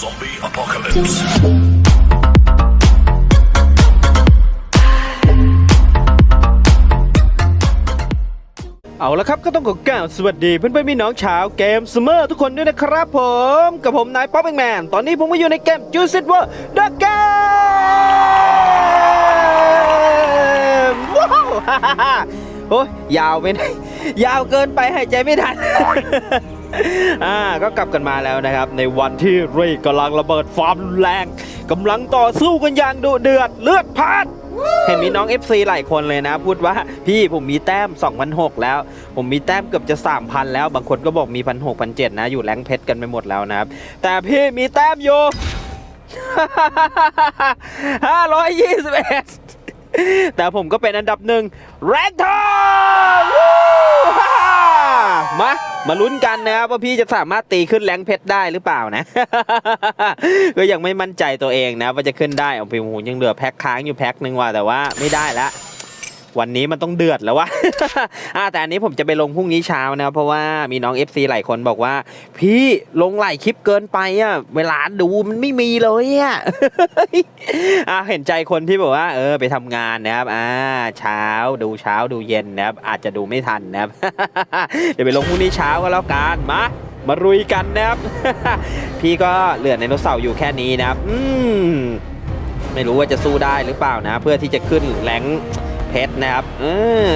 Zombie apocalypse. เอาละครับก็ต้องขอกล่าวสวัสดีเพื่อนๆพี่น้องชาวเกมสเมอร์ทุกคนด้วยนะครับผม กับผมนายป๊อปแมน ตอนนี้ผมก็อยู่ในเกมจูซิตว่าดักเกมว้าวโอ้ยยาวไปไหนยาวเกินไปหายใจไม่ทัน อ่าก็กลับกันมาแล้วนะครับ ในวันที่เรย์กำลังระเบิดความรุนแรงกำลังต่อสู้กันอย่างดุเดือดเลือดพล่านเห็นมีน้อง FC หลายคนเลยนะ พูดว่าพี่ผมมีแต้ม2,006แล้ว ผมมีแต้มเกือบจะ 3,000 แล้ว บางคนก็บอกมี1,600 1,700นะ อยู่แรงค์เพชรกันไปหมดแล้วนะครับ แต่พี่มีแต้มอยู่521แต่ผมก็เป็นอันดับหนึ่งแรงทองวู้ฮ่ามา มาลุ้นกันนะครับว่าพี่จะสามารถตีขึ้นแรงเพชรได้หรือเปล่านะ ก็ยังไม่มั่นใจตัวเองนะว่าจะขึ้นได้เอาไปหูยังเหลือแพ็คค้างอยู่แพ็คหนึ่งว่ะแต่ว่าไม่ได้ละ วันนี้มันต้องเดือดแล้ววะ อ่าแต่อันนี้ผมจะไปลงพรุ่งนี้เช้านะเพราะว่ามีน้อง FC หลายคนบอกว่า พี่ลงหลายคลิปเกินไปอะเวลาดูมันไม่มีเลยอะ อ่าเห็นใจคนที่บอกว่า เออไปทำงานนะครับ อ่า เช้าดูเช้าดูเย็นนะครับ อาจจะดูไม่ทันนะครับ เดี๋ยวไปลงพรุ่งนี้เช้าก็แล้วกันมามารุยกันนะครับ พี่ก็เหลือในโนเสาร์อยู่แค่นี้นะครับ อืมไม่รู้ว่าจะสู้ได้หรือเปล่านะ เพื่อที่จะขึ้นแรง เพชรนะครับเออ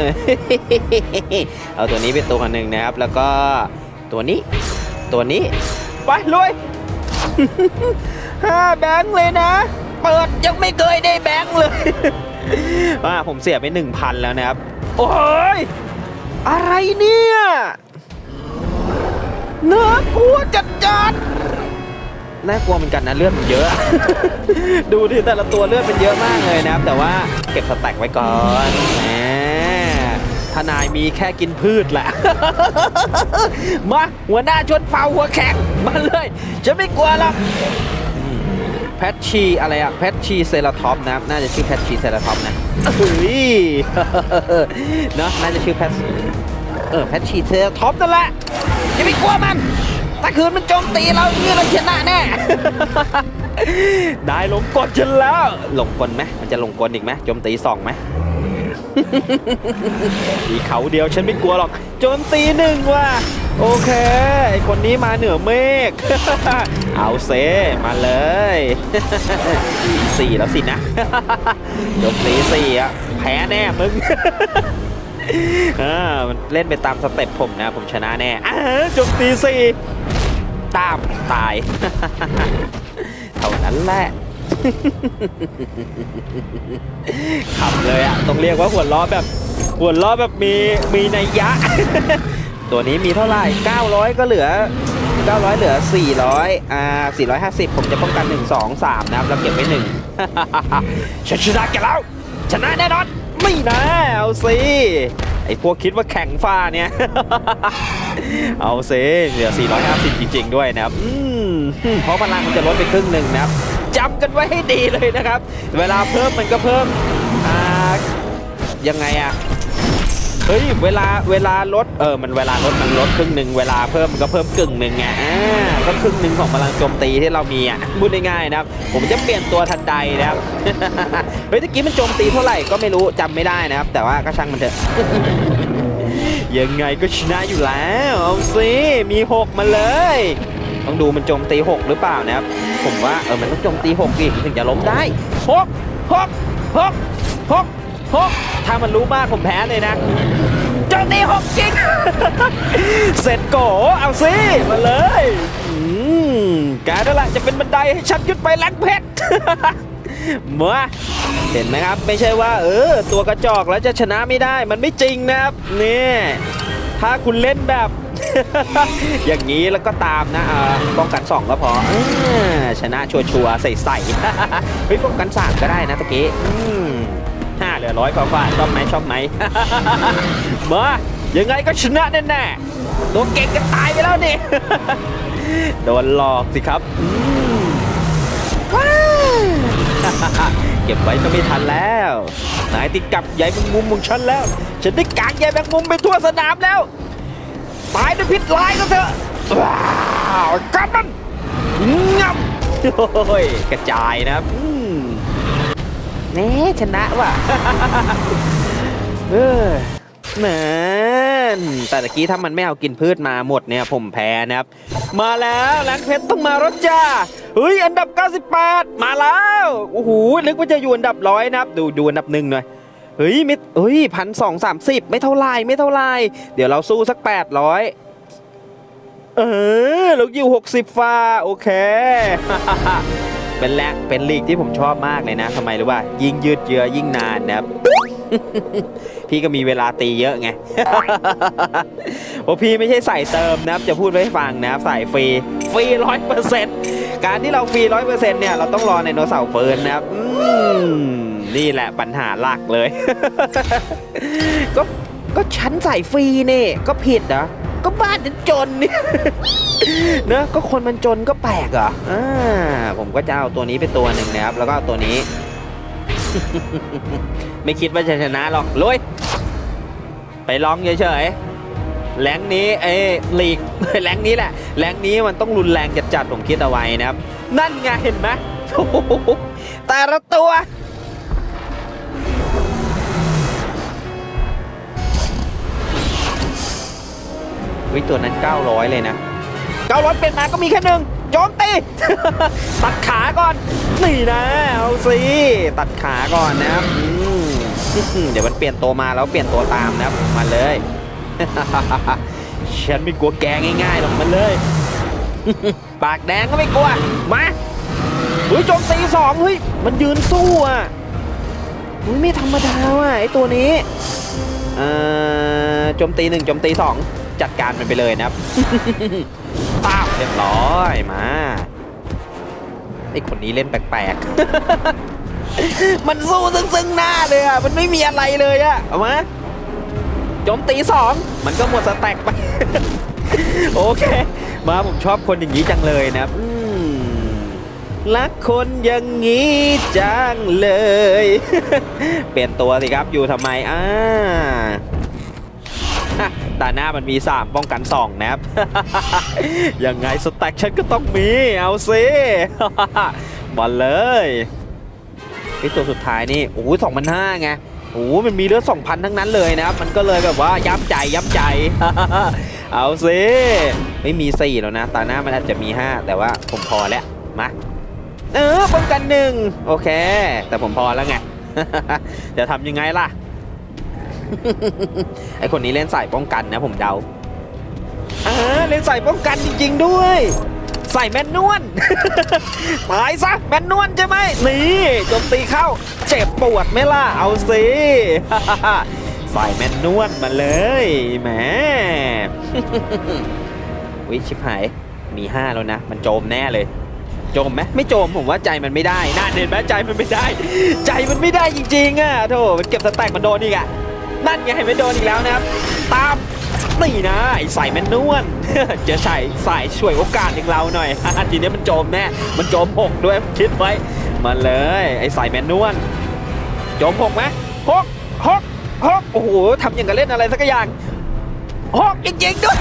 เอาตัวนี้เป็นตัวหนึ่งนะครับ แล้วก็ตัวนี้ ตัวนี้ไปลุยห้าแบงค์เลยนะ เปิดยังไม่เคยได้แบงค์เลยว่าผมเสียไปหนึ่งพันแล้วนะครับ โอ้ยอะไรเนี่ยเนื้อกลัวจัดจัด น่ากลัวเหมือนกันนะเลือดมันเยอะ ดูที่แต่ละตัวเลือดมันเยอะมากเลยนะครับ แต่ว่าเก็บสแต็กไว้ก่อนแหมทนายมีแค่กินพืชแหละ มาหัวหน้าชนเผ่าหัวแข็งมาเลยจะไม่กลัวหรอกแพทชีอะไรอะแพทชีเซราทอปนะครับน่าจะชื่อแพทชีเซราทอปนะเฮ้ยเนอะน่าจะชื่อแพทเออแพทชีเซราทอปนั่นแหละอย่าไปกลัวมัน ถ้าคืนมันโจมตีเราอย่างนี้เราชนะแน่ ได้ลงกลฉันแล้ว ลงกลไหมมันจะลงกลอีกไหมโจมตีสองไหมมีเขาเดียวฉันไม่กลัวหรอก โจมตีหนึ่งว่ะโอเคไอคนนี้มาเหนือเมฆเอาเซมาเลยสี่แล้วสินะโจมตีสี่อะแพ้แน่มึงอ่ามันเล่นไปตามสเต็ปผมนะ ผมชนะแน่โจมตีสี่ ตามตาย เท่านั้นแหละขำเลยอะต้องเรียกว่าหัวล้อแบบ หัวล้อแบบมีมีนัยยะ ตัวนี้มีเท่าไหร่ 900 ก็เหลือ 900 เหลือ 400 อ่า 450 ผมจะป้องกัน 1 2 3 นะครับ แล้วเก็บไว้หนึ่งฉันชนะแกแล้ว ชนะแน่นอน ไม่นะเอาสิ ไอพวกคิดว่าแข่งฟ้าเนี่ย เอาสิเหลือ 450 จริง ๆ ด้วยนะครับอืมเพราะพลังมันจะลดไปครึ่งหนึ่งนะครับจำกันไว้ให้ดีเลยนะครับ เวลาเพิ่มมันก็เพิ่มอ่ายังไงอะเฮ้ยเวลาเวลาลดเออมันเวลาลดมันลดครึ่งหนึ่งเวลาเพิ่มมันก็เพิ่มกึ่งหนึ่งไงอ่าก็ครึ่งหนึ่งของพลังโจมตีที่เรามีอะพูดง่ายๆนะครับ ผมจะเปลี่ยนตัวทันใดนะครับ เฮ้ยตะกี้มันโจมตีเท่าไหร่ก็ไม่รู้จำไม่ได้นะครับ แต่ว่าก็ช่างมันเถอะยังไงก็ชนะอยู่แล้วเอาสิมีหกมาเลย ต้องดูมันโจมตีหกหรือเปล่านะครับ ผมว่าเออมันต้องโจมตีหกอีถึงจะล้มได้หกหกหกหกหกถ้ามันรู้มากผมแพ้เลยนะโจมตีหกจริง เสร็จโกเอาสิ มาเลยอืมแกนั่นแหละจะเป็นบันไดให้ฉันขึ้นไปแลงเพชร มาเห็นไหมครับ ไม่ใช่ว่า เออ ตัวกระจอกแล้วจะชนะไม่ได้มันไม่จริงนะครับนี่ถ้าคุณเล่นแบบ อย่างนี้แล้วก็ตามนะอ่าป้องกันสองก็พออชนะชัวร์ๆใส่ๆเฮ้ยป้องกันสามก็ได้นะตะกี้ห้าเหลือร้อยกว่าๆชอบไหมชอบไหมมายังไงก็ชนะแน่ๆตัวเก่งจะตายไปแล้วนี่โดนหลอกสิครับ เก็บไว้ก็ไม่ทันแล้วนายติดกับใยแมงมุมของฉันแล้ว ฉันได้กางใยแมงมุมไปทั่วสนามแล้ว ตายด้วยพิษร้ายก็เถอะว้าวกับมันงับโอ้ยกระจายนะครับอืมแน่ชนะว่ะเออนั่นแต่ตะกี้ถ้ามันไม่เอากินพืชมาหมดเนี่ยผมแพ้นะครับ มาแล้วแรงเพชรต้องมารถจ้า เฮ้ย อันดับ 98 มาแล้ว โอ้โห นึกว่าจะอยู่อันดับร้อยนะครับ ดูดูอันดับหนึ่งหน่อย เฮ้ยไม่เฮ้ยพันสองสามสิบไม่เท่าไรไม่เท่าไร เดี๋ยวเราสู้สัก 800 เออเราอยู่60 ฟ้า โอเค เป็นแลกเป็นลีกที่ผมชอบมากเลยนะทำไมรู้ว่ายิ่งยืดเยื้อยิ่งนานนะครับพี่ก็มีเวลาตีเยอะไงเพราะพี่ไม่ใช่ใส่เติมนะครับ จะพูดไว้ให้ฟังนะครับ ใส่ฟรี ฟรีร้อยเปอร์เซ็นต์ การที่เราฟรีร้อยเปอร์เซ็นต์เนี่ยเราต้องรอในโนเสาร์เฟิร์นนะครับอืมนี่แหละปัญหาหลักเลย ก็ก็ฉันใส่ฟรีนี่ก็ผิดเหรอก็บ้านฉันจนเนี่ยเนอะก็คนมันจนก็แปลกเหรออ่าผมก็จะเอาตัวนี้ไปตัวหนึ่งนะครับ แล้วก็เอาตัวนี้ ไม่คิดว่าจะชนะหรอกลุยไปลองเฉยๆ แรงนี้เอ้ลีกแรงนี้แหละแรงนี้มันต้องรุนแรงจัดๆผมคิดเอาไว้นะครับ นั่นไงเห็นไหมแต่ละตัววิตัวนั้น 900 เลยนะ 900 เป็นมาก็มีแค่หนึ่งโจมตี ตัดขาก่อน นี่นะ เอาสิตัดขาก่อนนะครับเดี๋ยวมันเปลี่ยนตัวมาแล้วเปลี่ยนตัวตามนะครับ มาเลย ฉันไม่กลัวแกง่ายๆหรอกมันเลย ปากแดงก็ไม่กลัว มาเฮ้ยโจมตีสองเฮ้ยมันยืนสู้อะเฮ้ยไม่ธรรมดาว่ะไอตัวนี้เอ่อโจมตีหนึ่งโจมตีสองจัดการมันไปเลยนะครับป้าบเรียบร้อยมาไอคนนี้เล่นแปลกๆ มันสู้ซึ่งซึ่งหน้าเลยอะ มันไม่มีอะไรเลยอะ เอามา โจมตีสองมันก็หมดสแต็กไป โอเค มาผมชอบคนอย่างนี้จังเลยนะรับอืมรักคนอย่างนี้จังเลย เปลี่ยนตัวสิครับอยู่ทำไมอ่าตาหน้ามันมี 3 ป้องกัน 2 นะครับ ยังไงสแต็กฉันก็ต้องมี เอาซิมาเลยไอตัวสุดท้ายนี่ โอ้โหสองพันห้าไง อ้โหมันมีเลือด2,000 ทั้งนั้นเลยนะครับ มันก็เลยแบบว่าย้ำใจย้ำใจ เอาซิไม่มี4แล้วนะ ตาหน้ามันอาจจะมี 5 แต่ว่าผมพอแล้ว มา เออป้องกันหนึ่งโอเค แต่ผมพอแล้วไง จะทำยังไงล่ะ ไอคนนี้เล่นสายป้องกันนะผมเดาอ่าเล่นสายป้องกันจริง ๆ ด้วย ใส่แมนนวล ตายซะแมนนวลใช่ไหมนี่โจมตีเข้า เจ็บปวดไหมล่ะ เอาสิ ใส่แมนนวลมาเลยแหมวิชิบหายมี5แล้วนะ มันโจมแน่เลย โจมไหมไม่โจมผมว่าใจมันไม่ได้น่าเห็นไหมใจมันไม่ได้ ใจมันไม่ได้จริงๆอะโธ่มันเก็บสแต็กมันโดนอีกอะนั่นไงไหมโดนอีกแล้วนะครับ ตาม นี่นะไอ้ใสแมนนวลจะใส่ใส่ช่วยโอกาสอย่างเราหน่อยทีนี้มันโจมแน่ มันโจมหกด้วยคิดไว้มาเลย ไอ้ใสแมนนวลโจมหกไหมหกหกหกโอ้โหทำอย่างกับเล่นอะไรสักอย่างหกจริงๆด้วย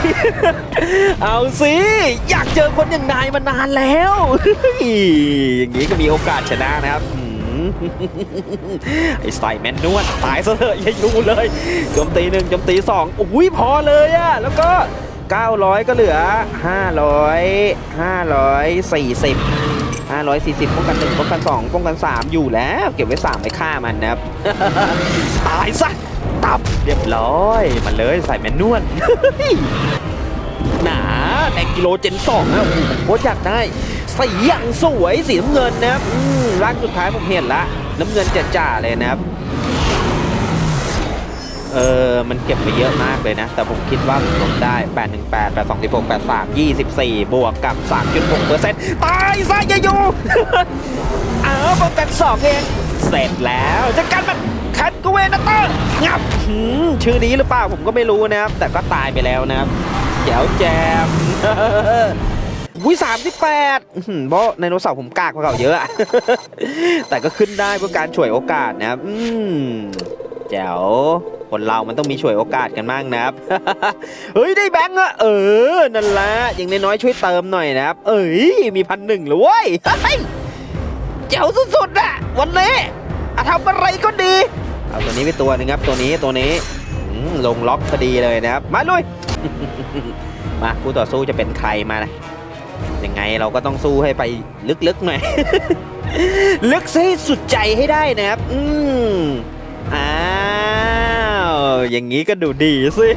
เอาสิ อยากเจอคนอย่างนายมานานแล้ว อย่างนี้ก็มีโอกาสชนะนะครับ ไอ้ใส่แมนนวลตายซะเถอะอย่าอยู่เลยโจมตีหนึ่งโจมตีสองอุ้ยพอเลยอะแล้วก็ 900 ก็เหลือ 500 540 540ป้องกันหนึ่งป้องกันสองป้องกันสามอยู่แล้ว เก็บไว้สามไปฆ่ามันนะครับ ตายซะตับเรียบร้อยมาเลยใส่แมนนวลหนาแต่กิโลเจนสองนะโอ้โหโคตรอยากได้ สีอย่างสวยสีน้ำเงินนะครับร่างสุดท้ายผมเห็นละน้ำเงินจ่าเลยนะครับ เออมันเก็บไปเยอะมากเลยนะ แต่ผมคิดว่าผมลดได้ 818 826 83 24 บวกกับ 3.6เปอร์เซ็นต์ตายซะอยาอยู่อาป้องกันสองเองเสร็จแล้วจะกันมันคันกเวนาเตอร์งับชื่อนี้หรือเปล่าผมก็ไม่รู้นะครับ แต่ก็ตายไปแล้วนะครับแจ๋วแจม อุ้ยสามสิบแปดเพราะไดโนเสาร์ผมกากกว่าเขาเยอะอะ แต่ก็ขึ้นได้เพื่อการฉวยโอกาสนะครับ อืมแจ๋วคนเรามันต้องมีช่วยโอกาสกันบ้างนะครับ เฮ้ย ได้แบงค์อะเออ นั่นละอย่างน้อยๆช่วยเติมหน่อยนะครับ เอ้ย มีพันหนึ่งเลยเว้ยเฮ้ยแจ๋วสุดๆอะวันนี้อะทำอะไรก็ดี เอาตัวนี้ไปตัวหนึงครับ ตัวนี้ตัวนี้ลงล็อกพอดีเลยนะครับ มาลุย มาคู่ต่อสู้จะเป็นใครมานะ ยังไงเราก็ต้องสู้ให้ไปลึกๆหน่อย ลึกซะให้สุดใจให้ได้นะครับ อืมอ้าวอย่างนี้ก็ดูดีสิ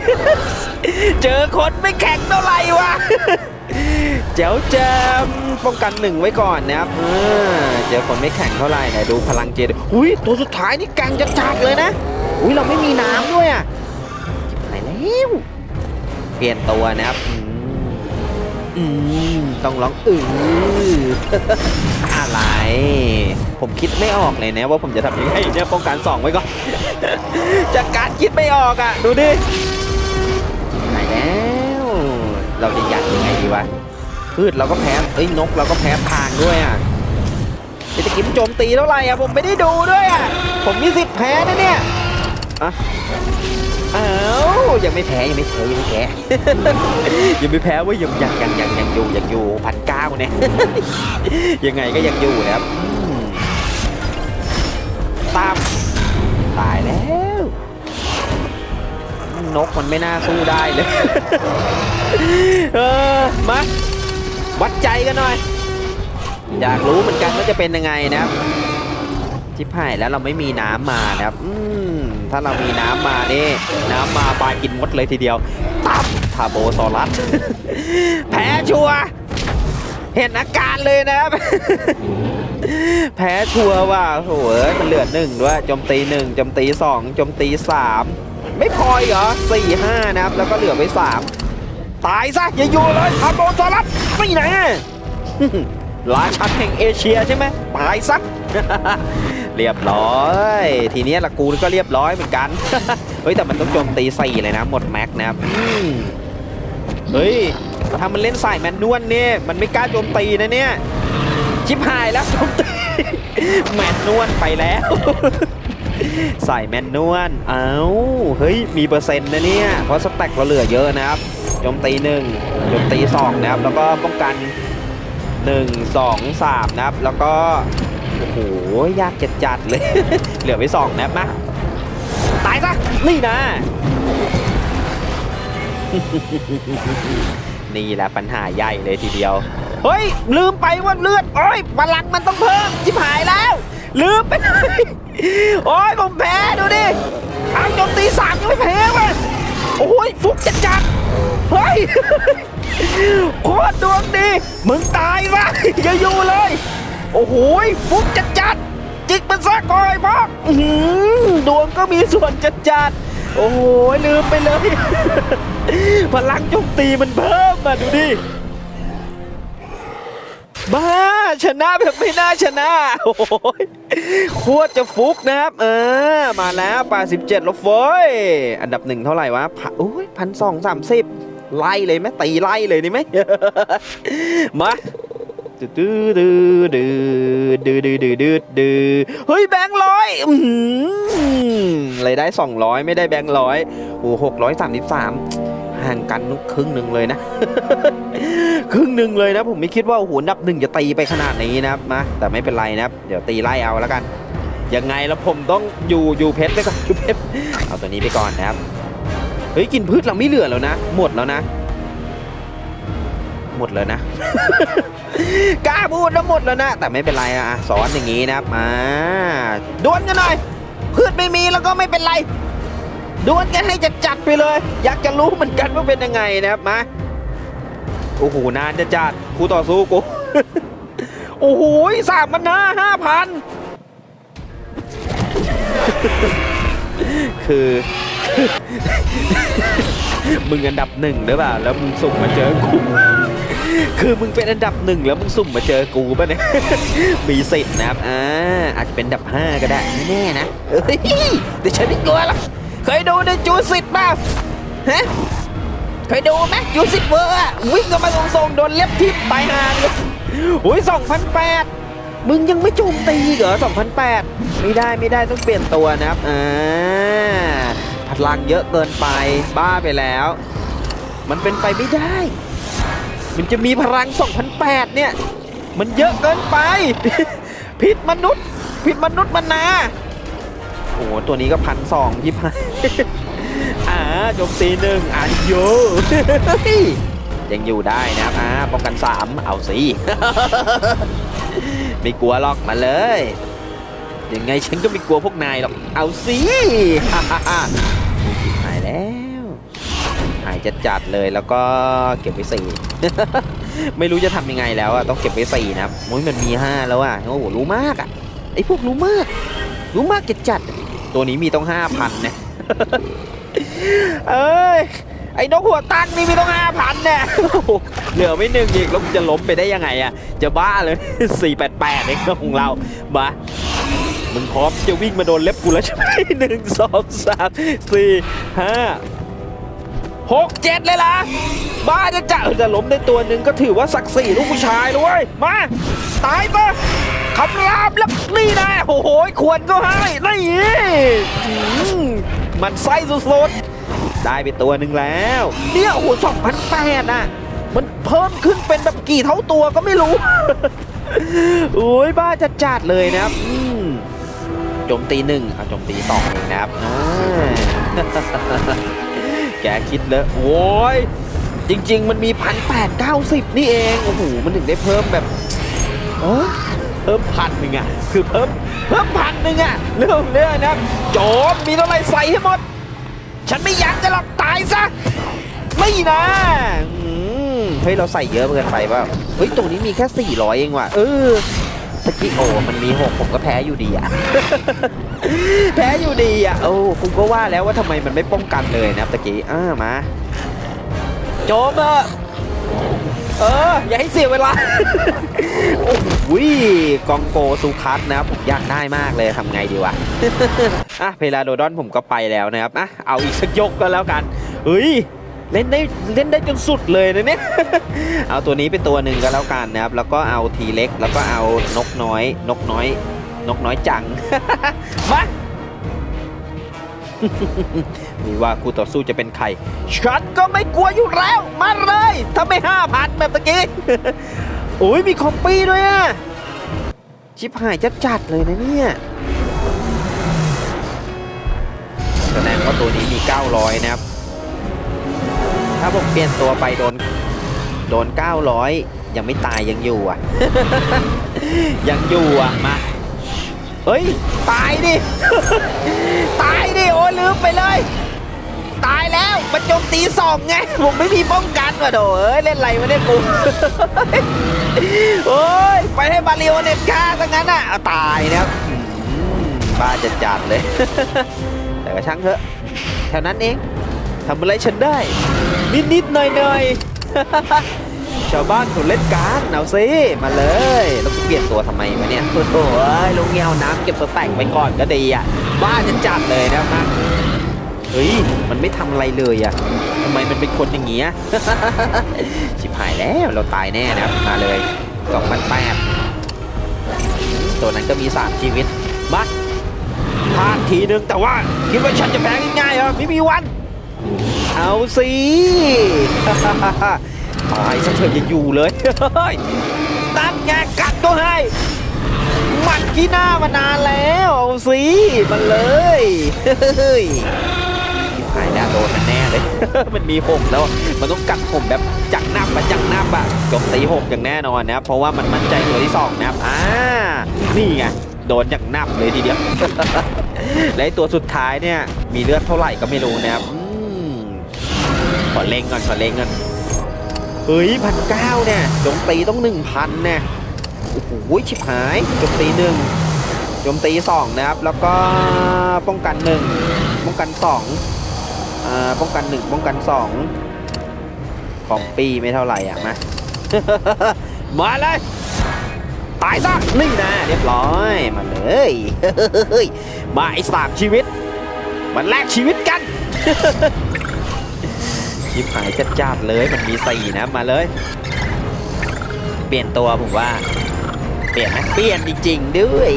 เจอคนไม่แข็งเท่าไหร่วะเจ๋วแจมป้องกันหนึ่งไว้ก่อนนะครับเจอคนไม่แข็งเท่าไหร่ไหนดูพลังเจดอุ้ยตัวสุดท้ายนี่แกังจัดๆเลยนะอุ้ยเราไม่มีน้ำด้วยอะไหนแล้ว เปลี่ยนตัวนะครับ ต้องร้องอืออะไร ผมคิดไม่ออกเลยนะว่าผมจะทำยังไงเนี่ยป้องกันสองไว้ก่อนจากการคิดไม่ออกอะ ดูดิไหนแล้วเราจะยัดยังไงดีวะพืชเราก็แพ้เอ้ยนกเราก็แพ้ทางด้วยอะจะกินโจมตีเท่าไหร่อะผมไม่ได้ดูด้วยอะผมมีสิทธิ์แพ้นะเนี่ยอะ อ้าวยังไม่แพ้ยังไม่แพ้ยังไม่แพ้ ยังไม่แพ้เว่ายังยังยังยังยังอยู่ยังอยู่พันเก้าเนี่ยยังไงก็ยังอยู่นะครับตามตายแล้วนกมันไม่น่าสู้ได้เลยเออมาวัดใจกันหน่อย อยากรู้เหมือนกันว่าจะเป็นยังไงนะครับ ชิบหายแล้วเราไม่มีน้ำมานะครับอืมถ้าเรามีน้ำมานี่น้ำมาปลากินมดเลยทีเดียวตับทาโบซอรัสแพ้ชัวเห็นอาการเลยนะครับ แพ้ชัวว่ะโว้ยมันเหลือหนึ่งด้วยจมตีหนึ่งจมตีสองจมตีสามไม่พออีกเหรอสี่ห้านะครับ แล้วก็เหลือไปสามตายซะอย่าอยู่เลยทาโบซอรัสไม่ไหนราชันแห่งเอเชียใช่ไหมตายซะ เรียบร้อย ทีนี้ละกูก็เรียบร้อยเหมือนกัน เฮ้ยแต่มันต้องโจมตีสี่เลยนะ หมดแม็กนะครับเฮ้ยถ้ามันเล่นสายแมนนวลเนี่ย มันไม่กล้าโจมตีนะเนี่ย ชิบหายแล้วโจมตีแมนนวลไปแล้วใส่แมนนวลเอ้า เฮ้ย มีเปอร์เซ็นต์นะเนี่ย เพราะสแต็กเราเหลือเยอะนะครับโจมตีหนึ่งโจมตีสองนะครับ แล้วก็ป้องกันหนึ่งสองสามนะครับ แล้วก็ โอ้โห ยากจัดจัดๆเลย เหลือไปสองนบมาตายซะ นี่นะ นี่แหละปัญหาใหญ่เลยทีเดียว เฮ้ย ลืมไปว่าเลือด โอ้ยพลังมันต้องเพิ่มชิบหายแล้ว ลืมไปเลยโอ้ยผมแพ้ดูดิเอาโจมตีสามยังไม่แพ้เว้ยโอ้ยฟุกจัดจัดๆเฮ้ยโคตรดวงดี มึงตายซะอย่าอยู่เลย โอ้โหฟุกจัดจัดจิกมันซะก่อยพ่ออื้อหือดวงก็มีส่วนจัดจัดโอ้โหลืมไปเลย พลังจมตีมันเพิ่มมาดูดิบ้าชนะแบบไม่น่าชนะโอ้ยโคตรจะฟุกนะครับ เออ มาแล้ว87แล้วเฟ้ยอันดับหนึ่งเท่าไหร่วะพันโอ้ยพันสองสามสิบไล่เลยไหมตีไล่เลยนี่ไหมมา ดื้อดื้อดื้อดื้อดื้อดื้อดื้อดื้อเฮ้ยแบงค์ร้อยอื้อหือเลยได้ 200 ไม่ได้แบงค์ร้อยโอ้หกร้อยสามสิบสามห่างกันครึ่งหนึ่งเลยนะ ครึ่งหนึ่งเลยนะ ผมไม่คิดว่าโอ้โหนับหนึ่งจะตีไปขนาดนี้นะครับนะแต่ไม่เป็นไรนะครับ เดี๋ยวตีไล่เอาแล้วกันยังไงแล้วผมต้องอยู่อยู่เพชรไปก่อนอยู่เพชรเอาตัวนี้ไปก่อนนะครับเฮ้ยกินพืชเราไม่เหลือแล้วนะ หมดแล้วนะ หมดแล้วนะ กล้าพูดนะหมดแล้วนะ แต่ไม่เป็นไรอะอะสอนอย่างนี้นะครับมาดวลกันหน่อย พืชไม่มีแล้วก็ไม่เป็นไรดวลกันให้จัดจัดไปเลย อยากจะรู้เหมือนกันว่าเป็นยังไงนะครับมาโอ้โหนานจะจัดคู่ต่อสู้กูโอ้โหสามมันนะห้าพันคือมึงอันดับหนึ่งหรือเปล่า แล้วมึงสุ่มมาเจอกู คือมึงเป็นอันดับหนึ่งแล้วมึงสุ่มมาเจอกูป่ะเนี่ย มีสิทธิ์นะครับ อ่า อาจจะเป็นอันดับห้าก็ได้ไม่แน่นะเฮ้ยแต่ฉันไม่กลัวหรอก เคยดูในจูสิทธิ์ป่ะฮะ เคยดูไหมยูสิบเวอร์วิ่งกันมาทรงๆโดนเล็บทิ่มตายห่าเลยโอ้ยสองพันแปดมึงยังไม่โจมตีเหรอ2008 ไม่ได้ไม่ได้ต้องเปลี่ยนตัวนะครับ อ่า พลังเยอะเกินไปบ้าไปแล้ว มันเป็นไปไม่ได้ มันจะมีพลัง2008เนี่ย มันเยอะเกินไป ผิดมนุษย์ ผิดมนุษย์มันนาโอ้โหตัวนี้ก็พันสองยี่พันอ่าโจมตีหนึ่งอะโยยังอยู่ได้นะครับอ่าป้องกันสามเอาสิไม่กลัวหรอกมาเลยยังไงฉันก็ไม่กลัวพวกนายหรอก เอาสิหายแล้วหาย จัดจัดๆเลยแล้วก็เก็บไว้สี่ ไม่รู้จะทำยังไงแล้วอะต้องเก็บไว้สี่นะครับโอ้ยมันมีห้าแล้วอะโอ้โหรู้มากอะไอพวกรู้มาก รู้มากจัดจัด ตัวนี้มีต้องห้าพันเนี่ยเอ้ยไอ้นกหัวตั้งนี่มีต้องห้าพันเนี่ยเหลือไม่หนึ่งอีกแล้วจะล้มไปได้ยังไงอะจะบ้าเลยสี่แปดแปดเองของเราบ้ามึงพร้อมจะวิ่งมาโดนเล็บกูแล้วใช่ไหมหนึ่งสองสามสี่ห้า หกเจ็ดเลยล่ะบ้าจะจะจะล้มได้ตัวหนึ่งก็ถือว่าศักดิ์ศรีลูกผู้ชายเลย มา ตายปะคำรามแล้วนี่นะโอ้โหควรก็ให้นี่มันไส้สุดๆ ได้ไปตัวหนึ่งแล้ว เนี่ยโอ้โหสองพันแปดอะ มันเพิ่มขึ้นเป็นแบบกี่เท่าตัวก็ไม่รู้โอ้ยบ้าจะจัดเลยนะครับโจมตีหนึ่งเอาโจมตีสองเองนะครับ แกคิดเลยโอ้ยจริง ๆ มันมีพันแปดเก้าสิบนี่เองโอ้โหมันถึงได้เพิ่มแบบเออเพิ่มพันหนึ่งอะคือเพิ่มเพิ่มพันหนึ่งอะเรื่องเรื่องนะครับโจมมีเท่าไหรใส่ให้หมด ฉันไม่อยากจะหลอกตายซะไม่นะเฮ้ยเราใส่เยอะเกินไปเปล่าเฮ้ยตรงนี้มีแค่ 400 เองว่ะเออ ตะกี้โอ้มันมี6ผมก็แพ้อยู่ดีอะ แพ้อยู่ดีอะโอ้คุณก็ว่าแล้วว่าทำไมมันไม่ป้องกันเลยนะครับตะกี้อ่ามา โจมเออเออ อย่าให้เสียเวลา โอ้โหกองโกซูคัสนะครับ ผมอยากได้มากเลยทำไงดีวะ อะ เพลาโดดอนผมก็ไปแล้วนะครับ อะ เอาอีกสักยกก็แล้วกัน เฮ้ย เล่นได้เล่นได้จนสุดเลยนะเนี่ย เอาตัวนี้เป็นตัวหนึ่งก็แล้วกันนะครับ แล้วก็เอาทีเล็ก แล้วก็เอานกน้อย นกน้อย นกน้อยจัง มาม่ว่าคู่ต่อสู้จะเป็นใครฉันก็ไม่กลัวอยู่แล้ว มาเลยถ้าไม่ห้าพันแบบตะกี้โอ้ยมีคอมปี้ด้วยอะ ชิบหายจัดจัดเลยนะเนี่ยแสดงว่าตัวนี้มี 900 นะครับ ถ้าผมเปลี่ยนตัวไปโดน โดน 900 ยังไม่ตายยังอยู่อะ ยังอยู่อะ มา เฮ้ย ตายดิ ตายดิ โอ้ลืมไปเลย ตายแล้วมันโจมตีสองไง ผมไม่มีป้องกันว่ะโถเอ้ย เล่นไรมาเนี่ยกูโอ้ย ไปให้บารียวเน็ตฆ่าซะงั้นอะ ตายนะครับบ้าจัดจัดๆเลย แต่ก็ช่างเถอะแถวนั้นเอง ทำอะไรฉันได้ นิดนิดๆหน่อยหน่อยๆชาวบ้านเขาเล่นการเอาซิมาเลยแล้วกูเปลี่ยนตัวทำไมวะเนี่ยโอ้โหลุงเงี้ยวน้ำเก็บสแต็กไปก่อนก็ดีอะ บ้าจะจัดเลยนะครับนเฮ้ย มันไม่ทำอะไรเลยอะทำไมมันเป็นคนอย่างเงี้ยชิบหายแล้วเราตายแน่นะมาเลยสองพันแปดตัวนั้นก็มีสามชีวิตมาพลาดทีนึงแต่ว่า คิดว่าฉันจะแพ้ง่ายๆเหรอไม่มีวัน เอาสิตายซะเถอะอย่าอยู่เลยเฮ้ยนั่นไงกัดก็ให้หมันขี้หน้ามานานแล้ว เอาสิมันเลยเฮ้ยหายแล้โดนมันแน่เลย มันมีหกแล้ว มันต้องกัดผมแบบจังนับมาจังนับอะจมตีหกอย่างแน่นอนนะครับเพราะว่ามันมั่นใจตัวที่สองนะครับอ่านี่ไงโดนอย่างนับเลยทีเดียว และตัวสุดท้ายเนี่ยมีเลือดเท่าไหร่ก็ไม่รู้นะครับ ขอเล็งก่อนขอเล็งก่อนเฮ้ยพันเก้าเนี่ยโจมตีต้องหนึ่งพันเนี่ยโอ้โหชิบหายโจมตีหนึ่งโจมตีสองนะครับ แล้วก็ป้องกันหนึ่งป้องกันสองอ่าป้องกันหนึ่งป้องกันสองของปีไม่เท่าไหร่อะมามาเลยตายซะนี่นะเรียบร้อยมาเลยเฮ้ยมาไอ้สามชีวิต มันแลกชีวิตกันิบหายจัดจัดๆเลยมันมีสี่นะมาเลย เปลี่ยนตัวผมว่า เปลี่ยนไหมเปลี่ยนจริงๆด้วย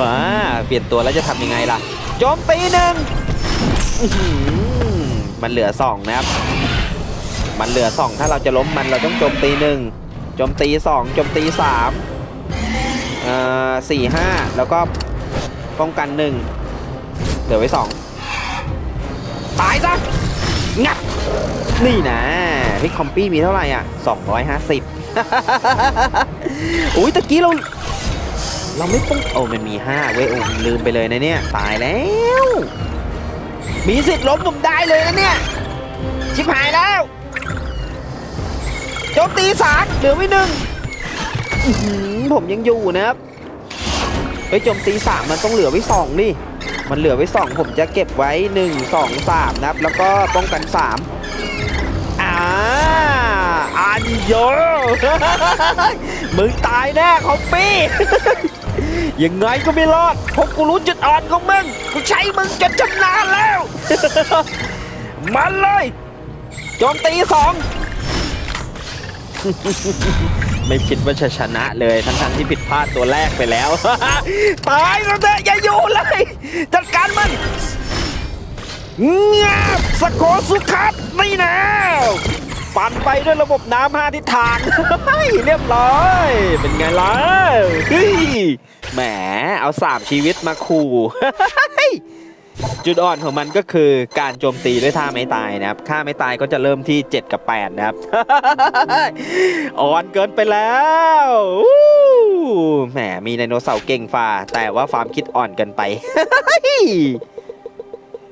มาเปลี่ยนตัวแล้วจะทำยังไงล่ะโจมตีหนึ่งมันเหลือสองนะครับ มันเหลือสองถ้าเราจะล้มมันเราต้องโจมตีหนึ่งโจมตีสองโจมตีสามเอ่อสี่ห้าแล้วก็ป้องกันหนึ่งเหลือไว้สองตายซะ นี่นะพี่คอมปี้มีเท่าไหร่อะ 250อุ้ยตะกี้เรา เราไม่ป้องโอ้มันมีห้าเว้ยโอ้ลืมไปเลยนะเนี่ย ตายแล้ว มีสิทธิ์ล้มผมได้เลยนะเนี่ย ชิบหายแล้วโจมตีสารเหลือไว้หนึ่งผมยังอยู่นะครับ ฮ้ยโจมตีสามมันต้องเหลือไว้สองดิมันเหลือไว้สองผมจะเก็บไว้หนึ่งสองสามนะครับ แล้วก็ป้องกันสามอ่าอันโยมึงตายแน่คอมปี้ยังไงก็ไม่รอดเพราะกูรู้จุดอ่อนของมึงกูใช้มึงจนชำนาญแล้ว มันเลยโจมตีสอง ไม่คิดว่าจะชนะเลยทั้งๆที่ผิดพลาดตัวแรกไปแล้ว ตายแล้วเถอะอย่าอยู่เลย จัดการมันเงียบสโกสุคัตนี่นะปั่นไปด้วยระบบน้ำห้าทิศทางเรียบร้อย เป็นไงล่ะแหมเอาสามชีวิตมาขู่ จุดอ่อนของมันก็คือการโจมตีด้วยท่าไม่ตายนะครับท่าไม่ตายก็จะเริ่มที่ 7 กับ 8 นะครับ อ่อนเกินไปแล้วแหมมีไดโนเสาร์เก่งฝ่า แต่ว่าความคิดอ่อนเกินไป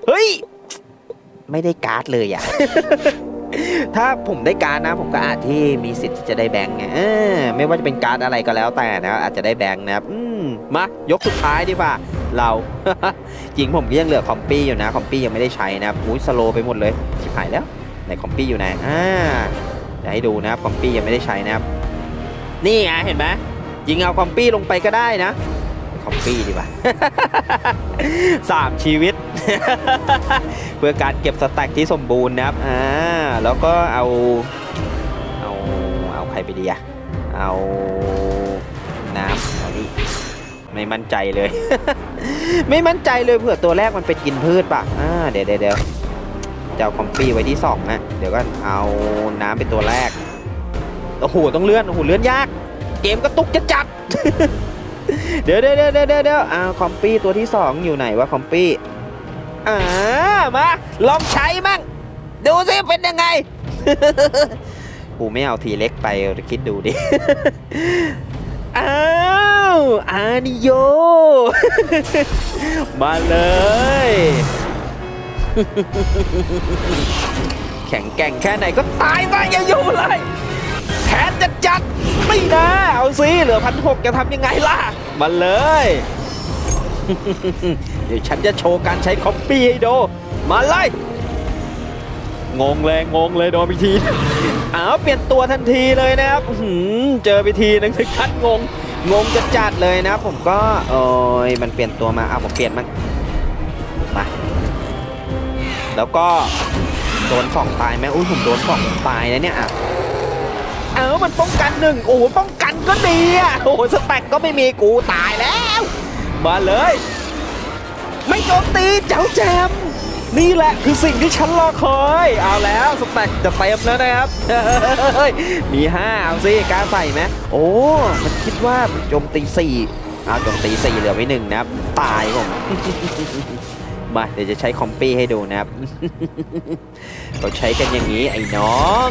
เฮ้ย ไม่ได้การ์ดเลยอะถ้าผมได้การ์ดนะผมก็อาจที่มีสิทธิ์ที่จะได้แบงค์ไงไม่ว่าจะเป็นการ์ดอะไรก็แล้วแต่นะอาจจะได้แบงค์นะครับมมายกสุดท้ายดีกว่า เรา จริงผมก็ยังเหลือคอมปี้อยู่นะ คอมปี้ยังไม่ได้ใช้นะครับอุ้ยสโลไปหมดเลยชิบหายแล้วไหนคอมปี้อยู่ไหนอ่าเดี๋ยวให้ดูนะครับคอมปี้ยังไม่ได้ใช้นะครับ นี่ไงเห็นไหมยิงเอาคอมปี้ลงไปก็ได้นะคอมปี้ดีกว่าสามชีวิต เพื่อการเก็บสแต็กที่สมบูรณ์นะครับอ่าแล้วก็เอาเอาเอาใครไปดีอะเอาน้ำเอานี่ไม่มั่นใจเลย ไม่มั่นใจเลยเผื่อตัวแรกมันเป็นกินพืชปะอ่าเดี๋ยวเดี๋ยวเดี๋ยวจะเอาคอมปี้ไว้ที่สองนะเดี๋ยวก็เอาน้ำเป็นตัวแรกโอ้โหต้องเลื่อนโอ้โหเลื่อนยาก เกมก็ตุกจะจัดเดี๋ยวเดี๋ยวเดี๋ยวเดี๋ยวเอ่าคอมปี้ตัวที่สองอยู่ไหนวะคอมปี้อ่ามาลองใช้มั่งดูสิเป็นยังไงกูไม่เอาทีเล็กไปคิดดูดิอ้า อานิโย มาเลย แข็งแกร่งแค่ไหนก็ตายซะอย่าอยู่เลยแขนจะจัดไม่นะ เอาสิเหลือพันหกจะทำยังไงล่ะ มาเลย เดี๋ยวฉันจะโชว์การใช้คอมปี้ให้ดู มาเลย งงเลยงงเลยโดนพิธีอ้าวเปลี่ยนตัวทันทีเลยนะครับเจอพิธีนึงถึงขั้นงง งงจะจัดเลยนะ ผมก็โอ้ยมันเปลี่ยนตัวมาเอาผมเปลี่ยนมันมาแล้วก็โดนสองตายไหมอุ้ยผมโดนสองตายนะเนี่ยอะเออมันป้องกันหนึ่งโอ้ป้องกันก็ดีอะโอ้สแต็กก็ไม่มีกูตายแล้ว มาเลย ไม่โจมตีเจ้าแจม นี่แหละคือสิ่งที่ฉันรอคอย เอาแล้วสแต็กจะเต็มแล้วนะครับเฮ้ยมีห้าเอาสิกล้าใส่ไหมโอ้ มันคิดว่าโจมตีสี่เอาโจมตีสี่เหลือไว้หนึ่งนะครับ ตายผมมาเดี๋ยวจะใช้คอมปี้ให้ดูนะครับเราใช้กันอย่างนี้ไอ้น้อง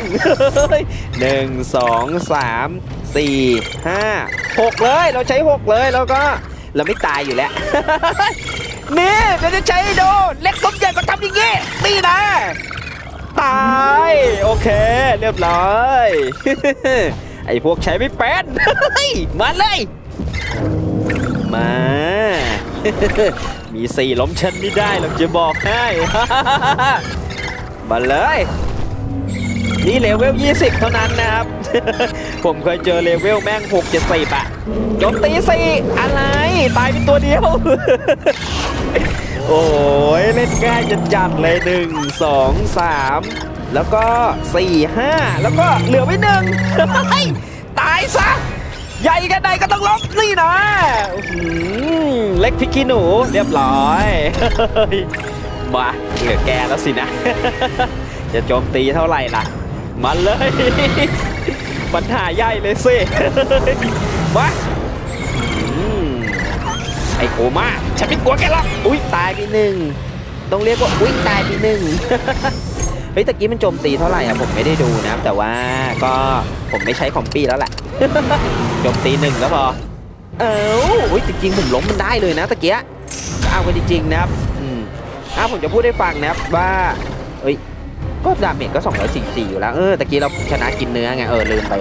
หนึ่งสองสามสี่ห้าหกเลย เราใช้หกเลยแล้วก็เราไม่ตายอยู่แล้ว นี่เราจะใช้ให้ดูเล็กต้มใหญ่ก็ทำอย่างงี้นี่นะ ตาย โอเค เรียบร้อย ไอ้พวกใช้ไม่เป็นมาเลย มา มีสี่ล้มฉันไม่ได้หรอกจะบอกให้ มาเลย นี่เลเวล 20 เท่านั้นนะครับ ผมเคยเจอเลเวลแม่ง6 7 10อะโจมตีสี่อะไร ตายเป็นตัวเดียว โอ้ยเล่นง่ายจะจัดเลยหนึ่งสองสามแล้วก็สี่ห้าแล้วก็เหลือไว้หนึ่งตายซะใหญ่แค่ไหนก็ต้องลบนี่นะเล็กพริกขี้หนูเรียบร้อยมาเหลือแกแล้วสินะ จะโจมตีเท่าไหร่ล่ะ มันเลย ปัญหาใหญ่เลยสิมา ไอโคมาฉันไม่กลัวแกหรอกอุ้ยตายไปหนึ่งต้องเรียกว่าอุ้ยตายไปหนึ่งเฮ้ยตะกี้มันโจมตีเท่าไหร่อะผมไม่ได้ดูนะแต่ว่าก็ผมไม่ใช้คอมปี้แล้วแหละโจมตีหนึ่งก็พอเอ้าอุ้ยจริงๆผมล้มมันได้เลยนะตะเกียะก็เอากันจริงๆนะครับ อืมอะผมจะพูดให้ฟังนะครับว่า ก็ดาเมจก็ 244 อยู่แล้ว เออตะกี้เราชนะกินเนื้อไง เออลืมไป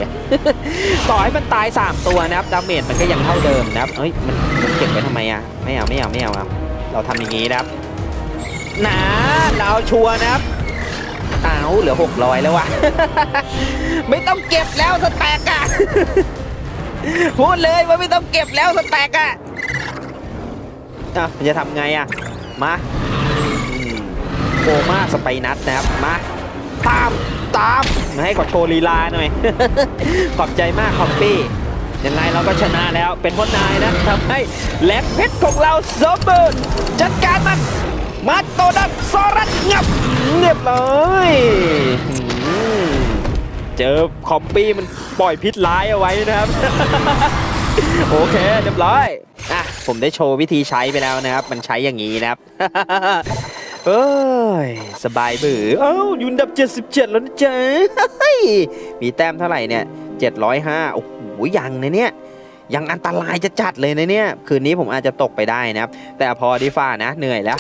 ต่อให้มันตาย 3 ตัวนะครับ ดาเมจมันก็ยังเท่าเดิมนะครับ เฮ้ย มันมันเก็บไว้ทำไมอะ ไม่เอา ไม่เอา ไม่เอาครับ เราทำอย่างนี้นะครับหนะเราชัวร์นะครับเอาเหลือ 600 แล้ววะ ไม่ต้องเก็บแล้วสแต็กอะพูดเลยว่าไม่ต้องเก็บแล้วสแต็กอะอะมันจะทำไงอะมา โกมาสไปนัทนะครับมาตามตามมาให้ขอโชว์ลีลาหน่อย ขอบใจมากคอมปี้ยังไงเราก็ชนะแล้วเป็นพราะนายนะทำให้แหลมเพชรของเราสมบูรณ์จัดการมันมาโตดันซอรัสงับเรียบร้อยเจอคอมปี้มันปล่อยพิษร้ายเอาไว้นะครับ โอเคเรียบร้อยอะผมได้โชว์วิธีใช้ไปแล้วนะครับ มันใช้อย่างนี้นะครับ เอ้ย สบายเบื่อเอ้าอยุนดับ 77 แล้วนะจ๊ะเฮ้มีแต้มเท่าไหร่เนี่ย 705 โอ้โห ยังนะเนี่ย ยังอันตรายจะจัดเลยนะเนี่ย คืนนี้ผมอาจจะตกไปได้นะครับ แต่พอดีฟ้านะ เหนื่อยแล้ว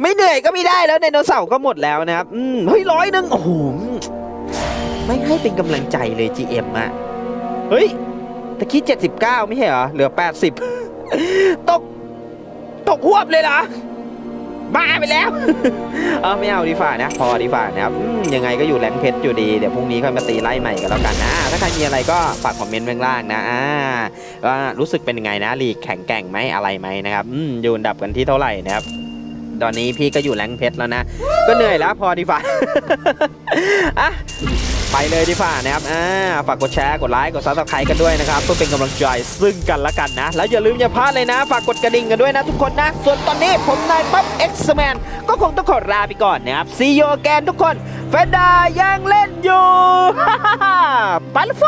ไม่เหนื่อยก็ไม่ได้แล้วไดโนเสาร์ก็หมดแล้วนะครับ อืม เฮ้ยร้อยหนึ่งโอ้โห ไม่ให้เป็นกำลังใจเลย GM อะเฮ้ย ตะกี้ 79 ไม่ใช่เหรอ เหลือ 80 ตก ตกหวบเลยเหรอ บ้าไปแล้ว เออไม่เอาดีฝ่านะ พอดีฝ่านะครับยังไงก็อยู่แรงเพชรอยู่ดี เดี๋ยวพรุ่งนี้ค่อยมาตีไล่ใหม่กันแล้วกันนะ ถ้าใครมีอะไรก็ฝากคอมเมนต์ข้างล่างนะอ่าว่ารู้สึกเป็นยังไงนะลีกแข่งแกร่งไหมอะไรไหมนะครับอืมอยู่อันดับกันที่เท่าไหร่นะครับตอนนี้พี่ก็อยู่แรงเพชรแล้วนะ ก็เหนื่อยแล้วพอดีฝ่าอะ ไปเลยดีฝ่านะครับอ่าฝากกดแชร์กดไลค์กดซับสไครต์กันด้วยนะครับเพื่อเป็นกำลังใจซึ่งกันและกันนะ แล้วอย่าลืมอย่าพลาดเลยนะ ฝากกดกระดิ่งกันด้วยนะทุกคนนะ ส่วนตอนนี้ผมนายป๊อปเอ็กซ์แมนก็คงต้องขอลาไปก่อนนะครับซีโยแกนทุกคนเฟดดายังเล่นอยู่ ปันไฟ